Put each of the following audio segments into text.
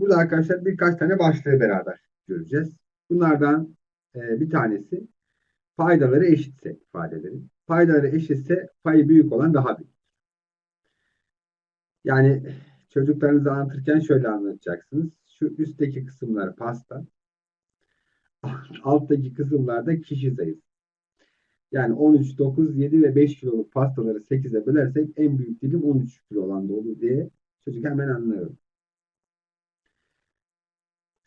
Burada arkadaşlar birkaç tane başlığı beraber göreceğiz. Bunlardan e, bir tanesi paydaları eşitse ifadeleri. Paydaları eşitse payı büyük olan daha büyük. Yani çocuklarınızı anlatırken şöyle anlatacaksınız. Şu üstteki kısımlar pasta. Alttaki kısımlarda kişi sayısı. Yani 13, 9, 7 ve 5 kiloluk pastaları 8'e bölersek en büyük dilim 13 kilo olan da olur diye çocuk hemen anlıyor.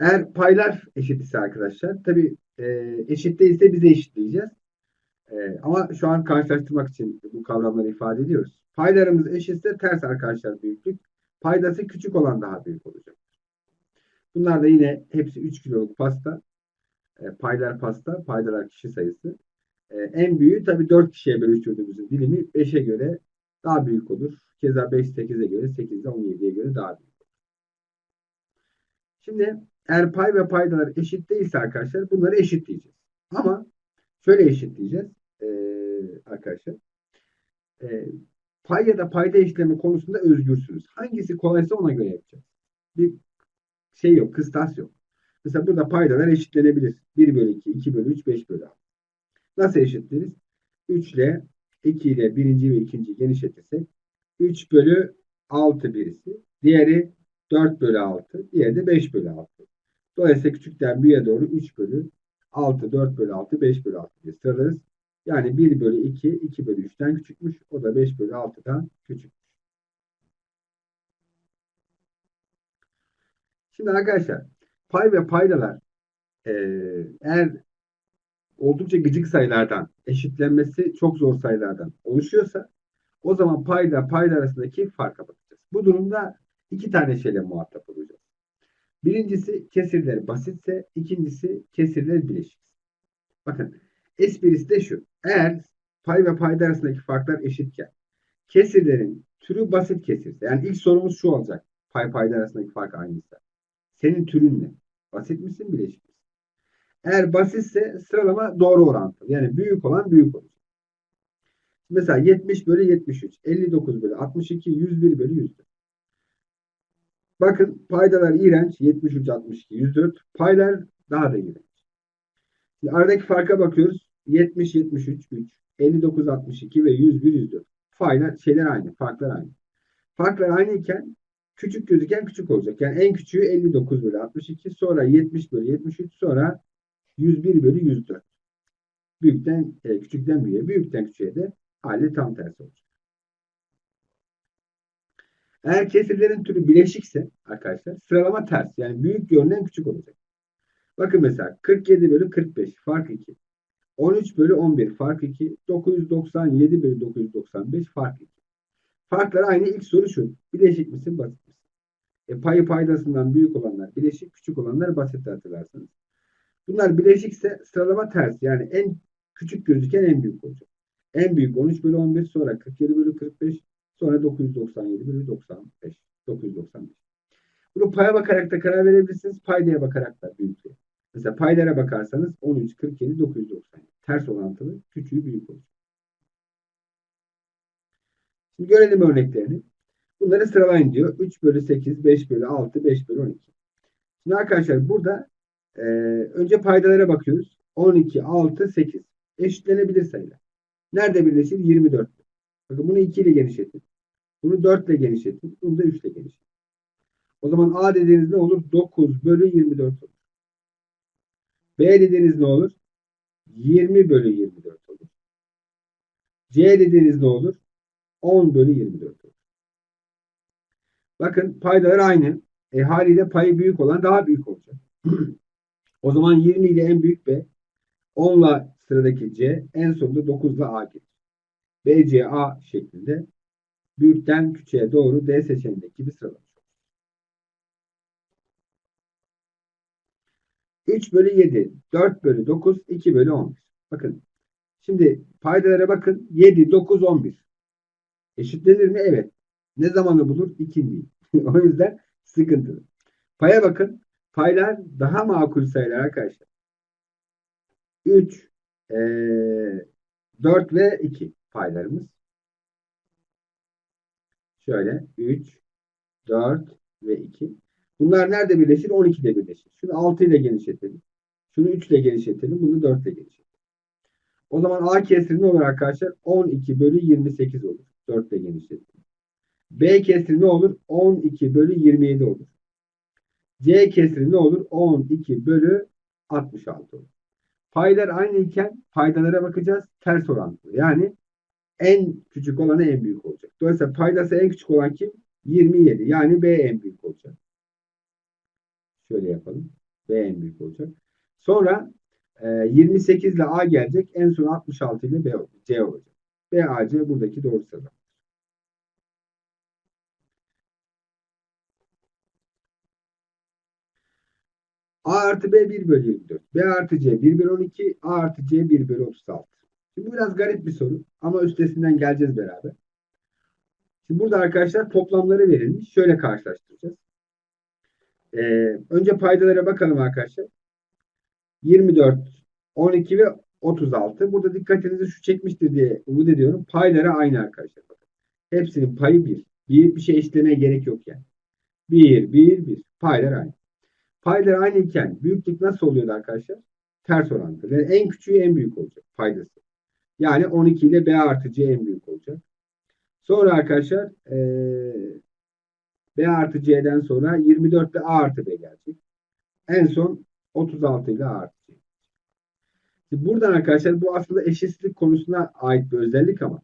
Eğer paylar eşit ise arkadaşlar tabi e, eşit değilse bize eşitleyeceğiz. E, ama şu an karşılaştırmak için bu kavramları ifade ediyoruz. Paylarımız eşitse ters arkadaşlar büyüklük. Paydası küçük olan daha büyük olacak. Bunlar da yine hepsi 3 kiloluk pasta. E, paylar pasta, paydalar kişi sayısı. E, en büyüğü tabii 4 kişiye bölüştürdüğümüzün dilimi 5'e göre daha büyük olur. Keza 5 8'e göre 8 ile 17'ye göre daha büyük. Şimdi eğer pay ve paydalar eşit değilse arkadaşlar bunları eşitleyeceğiz. Ama şöyle eşitleyeceğiz e, arkadaşlar. E, pay ya da payda eşitleme konusunda özgürsünüz. Hangisi kolaysa ona göre yapacağız. Bir şey yok, kıstas yok. Mesela burada paydalar eşitlenebilir. 1 bölü 2, 2 bölü 3, 5 bölü 6. Nasıl eşitleriz? 3 ile 2 ile birinci ve ikinci genişletirsek 3 bölü 6 birisi. Diğeri 4 bölü 6. Diğeri de 5 bölü 6. Dolayısıyla küçükten büyüğe doğru 3 bölü 6, 4 bölü 6, 5 bölü 6 diye sıralarız. Yani 1 bölü 2, 2 bölü 3'ten küçükmüş. O da 5 bölü 6'dan küçükmüş. Şimdi arkadaşlar pay ve paydalar e, eğer oldukça gıcık sayılardan, eşitlenmesi çok zor sayılardan oluşuyorsa o zaman payda payda arasındaki farka bakacağız. Bu durumda iki tane şeyle muhatap olacağız. Birincisi kesirler basitse, ikincisi kesirler bileşik. Bakın esprisi de şu. Eğer pay ve payda arasındaki farklar eşitken kesirlerin türü basit kesirse yani ilk sorumuz şu olacak. Pay payda arasındaki fark aynıysa. Senin türün ne? Basit misin, bileşik misin? Eğer basitse sıralama doğru orantılı. Yani büyük olan büyük olacak. Mesela 70 bölü 73, 59 bölü 62, 101 bölü 104. Bakın paydalar iğrenç. 73, 62, 104. Paylar daha da iğrenç. Şimdi aradaki farka bakıyoruz. 70, 73, 3, 59, 62 ve 101, 104. Paylar, şeyler aynı. Farklar aynı. Farklar aynıyken küçük gözüken küçük olacak. Yani en küçüğü 59 bölü 62, sonra 70 bölü 73, sonra 101 bölü 104. Büyükten, e, küçükten büyüğe, büyükten küçüğe de hali tam tersi olacak. Eğer kesirlerin türü bileşikse arkadaşlar sıralama ters. Yani büyük görünen küçük olacak. Bakın mesela 47 bölü 45 fark 2. 13 bölü 11 fark 2. 997 bölü 995 fark 2. Farklar aynı. İlk soru şu. Bileşik misin basit misin? E, payı paydasından büyük olanlar bileşik, küçük olanlar basit hatırlarsanız. Bunlar bileşikse sıralama ters. Yani en küçük gözüken en büyük olacak. En büyük 13 bölü 11 sonra 47 bölü 45 sonra 997 bölü 95. 995. Bunu paya bakarak da karar verebilirsiniz. Paydaya bakarak da büyüklüğü. Mesela paylara bakarsanız 13, 47, 997. Ters orantılı. Küçüğü büyük olacak. Şimdi görelim örneklerini. Bunları sıralayın diyor. 3 bölü 8, 5 bölü 6, 5 bölü 12. Şimdi arkadaşlar burada e, önce paydalara bakıyoruz. 12, 6, 8. Eşitlenebilir sayılar. Nerede birleşir? 24. Bakın bunu 2 ile genişletin. Bunu 4 ile genişletin. Bunu da 3 ile genişletin. O zaman A dediğiniz ne olur? 9 bölü 24 olur. B dediğiniz ne olur? 20 bölü 24 olur. C dediğiniz ne olur? 10 bölü 24 olur. Bakın paydalar aynı. E, haliyle payı büyük olan daha büyük olacak. o zaman 20 ile en büyük B, 10 ile sıradaki C, en sonunda 9 ile A gelir. B, C, A şeklinde büyükten küçüğe doğru D seçeneğindeki gibi sıralamış. 3 bölü 7, 4 bölü 9, 2 bölü 11. Bakın. Şimdi paydalara bakın. 7, 9, 11. Eşitlenir mi? Evet. Ne zamanı bulur? İkinci. o yüzden sıkıntılı. Paya bakın. Paylar daha makul sayılar arkadaşlar. 3, ee, 4 ve 2 paylarımız. Şöyle 3, 4 ve 2. Bunlar nerede birleşir? 12'de birleşir. Şunu 6 ile genişletelim. Şunu 3 ile genişletelim. Bunu 4 ile genişletelim. O zaman A kesri ne olur arkadaşlar? 12 bölü 28 olur. 4 ile genişletelim. B kesri ne olur? 12 bölü 27 olur. C kesri ne olur? 12 bölü 66 olur. Paylar aynı iken paydalara bakacağız. Ters orantılı. Yani en küçük olanı en büyük olacak. Dolayısıyla paydası en küçük olan kim? 27. Yani B en büyük olacak. Şöyle yapalım. B en büyük olacak. Sonra e, 28 ile A gelecek. En son 66 ile B, C olacak. B, A, C buradaki doğru sıralama. A artı B 1 bölü 24. B artı C 1 bölü 12. A artı C 1 bölü 36. Şimdi biraz garip bir soru ama üstesinden geleceğiz beraber. Şimdi burada arkadaşlar toplamları verilmiş. Şöyle karşılaştıracağız. Ee, önce paydalara bakalım arkadaşlar. 24, 12 ve 36. Burada dikkatinizi şu çekmiştir diye umut ediyorum. Paylara aynı arkadaşlar. Hepsinin payı 1. Bir, bir şey işlemeye gerek yok yani. 1, 1, 1. Paylar aynı. Paylar aynı iken büyüklük nasıl oluyordu arkadaşlar? Ters orantılı. Yani en küçüğü en büyük olacak paydası. Yani 12 ile B artı C en büyük olacak. Sonra arkadaşlar ee, B artı C'den sonra 24 ile A artı B gelecek. En son 36 ile A artı C. Buradan arkadaşlar bu aslında eşitsizlik konusuna ait bir özellik ama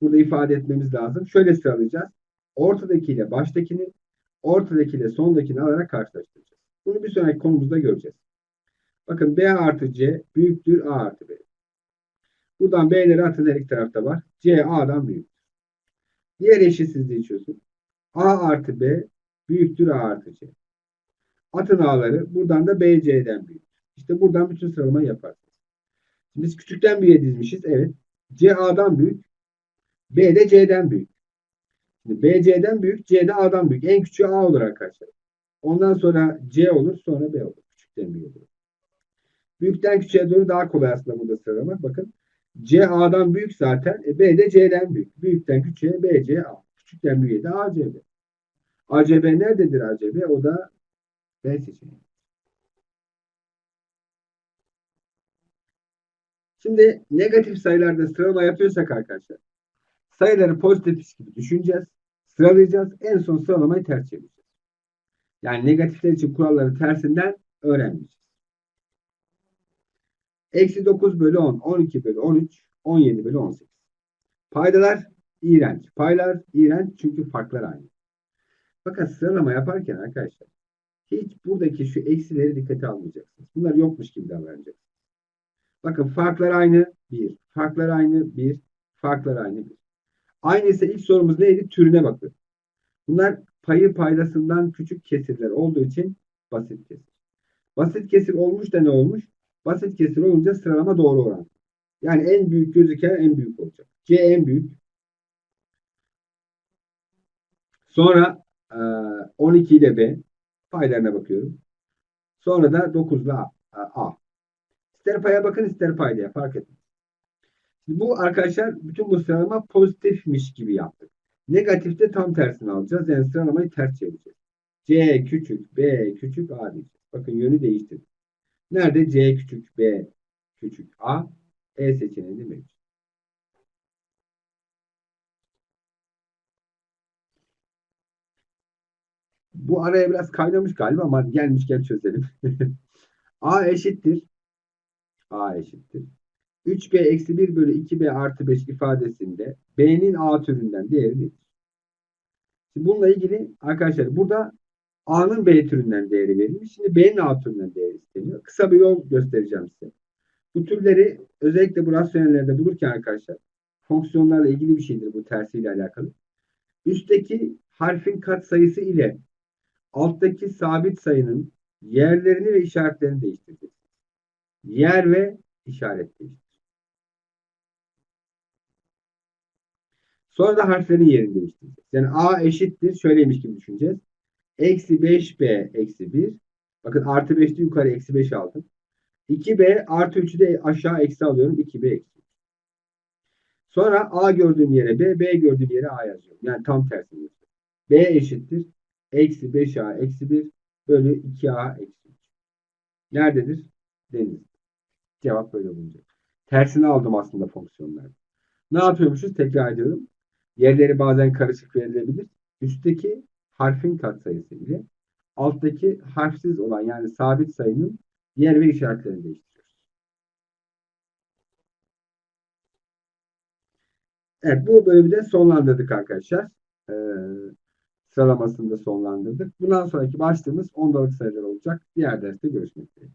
burada ifade etmemiz lazım. Şöyle sıralayacağız. Ortadakiyle baştakini, ortadakiyle sondakini alarak karşılaştıracağız. Bunu bir sonraki konumuzda göreceğiz. Bakın B artı C büyüktür A artı B. Buradan B'leri atın her iki tarafta var. C A'dan büyüktür. Diğer eşitsizliği çözün. A artı B büyüktür A artı C. Atın A'ları buradan da B C'den büyüktür. İşte buradan bütün sıralamayı yaparsınız. Biz küçükten büyüğe dizmişiz. Evet. C A'dan büyük. B de C'den büyük. B C'den büyük. C de A'dan büyük. En küçüğü A olur arkadaşlar. Ondan sonra C olur. Sonra B olur. Küçükten büyüğe doğru. Büyükten küçüğe doğru daha kolay aslında burada sıralamak. Bakın. C A'dan büyük zaten. E, B de C'den büyük. Büyükten küçüğe B, C, A. Küçükten büyüğe de A, C, B. A, C, B nerededir A, C, B? O da B seçeneği. Şimdi negatif sayılarda sıralama yapıyorsak arkadaşlar sayıları pozitif gibi düşüneceğiz. Sıralayacağız. En son sıralamayı ters çevireceğiz. Yani negatifler için kuralları tersinden öğrenmeyeceğiz. Eksi 9 bölü 10, 12 bölü 13, 17 bölü 18. Paydalar iğrenç. Paylar iğrenç çünkü farklar aynı. Fakat sıralama yaparken arkadaşlar hiç buradaki şu eksileri dikkate almayacaksınız. Bunlar yokmuş gibi davranacaksınız. Bakın farklar aynı. Bir. Farklar aynı. Bir. Farklar aynı. Bir. Aynı ise ilk sorumuz neydi? Türüne bakın. Bunlar payı paydasından küçük kesirler olduğu için basit kesir. Basit kesir olmuş da ne olmuş? Basit kesir olunca sıralama doğru oran. Yani en büyük gözüken en büyük olacak. C en büyük. Sonra 12 ile B paylarına bakıyorum. Sonra da 9 ile A. A. İster paya bakın ister paydaya fark etmez. Şimdi bu arkadaşlar bütün bu sıralama pozitifmiş gibi yaptık. Negatifte tam tersini alacağız. Yani sıralamayı ters çevireceğiz. C küçük, B küçük, A diyeceğiz. Bakın yönü değiştirdik. Nerede? C küçük, B küçük, A. E seçeneğinde mevcut. Bu araya biraz kaynamış galiba ama gelmişken çözelim. A eşittir. A eşittir. 3B eksi 1 bölü 2B artı 5 ifadesinde B'nin A türünden değeri nedir? Şimdi bununla ilgili arkadaşlar burada A'nın B türünden değeri verilmiş. Şimdi B'nin A türünden değeri isteniyor. Kısa bir yol göstereceğim size. Bu türleri özellikle bu rasyonellerde bulurken arkadaşlar fonksiyonlarla ilgili bir şeydir bu tersiyle alakalı. Üstteki harfin katsayısı ile alttaki sabit sayının yerlerini ve işaretlerini değiştireceğiz. Yer ve işaret değiştir. Sonra da harflerin yerini değiştireceğiz. Yani A eşittir. Şöyleymiş gibi düşüneceğiz. Eksi 5B eksi 1. Bakın artı 5'te yukarı eksi 5 aldım. 2B artı 3'ü de aşağı eksi alıyorum. 2B eksi. Sonra A gördüğüm yere B, B gördüğüm yere A yazıyorum. Yani tam tersini. B eşittir. Eksi 5A eksi 1 bölü 2a eksi 3. Nerededir? Deniz. Cevap böyle bulunacak. Tersini aldım aslında fonksiyonları. Ne yapıyormuşuz? Tekrar ediyorum. Yerleri bazen karışık verilebilir. Üstteki harfin katsayısı ile alttaki harfsiz olan yani sabit sayının yer ve işaretlerini değiştiriyoruz. Evet bu bölümü de sonlandırdık arkadaşlar. Ee, sıralamasını da sonlandırdık. Bundan sonraki başlığımız ondalık sayılar olacak. Diğer derste görüşmek üzere.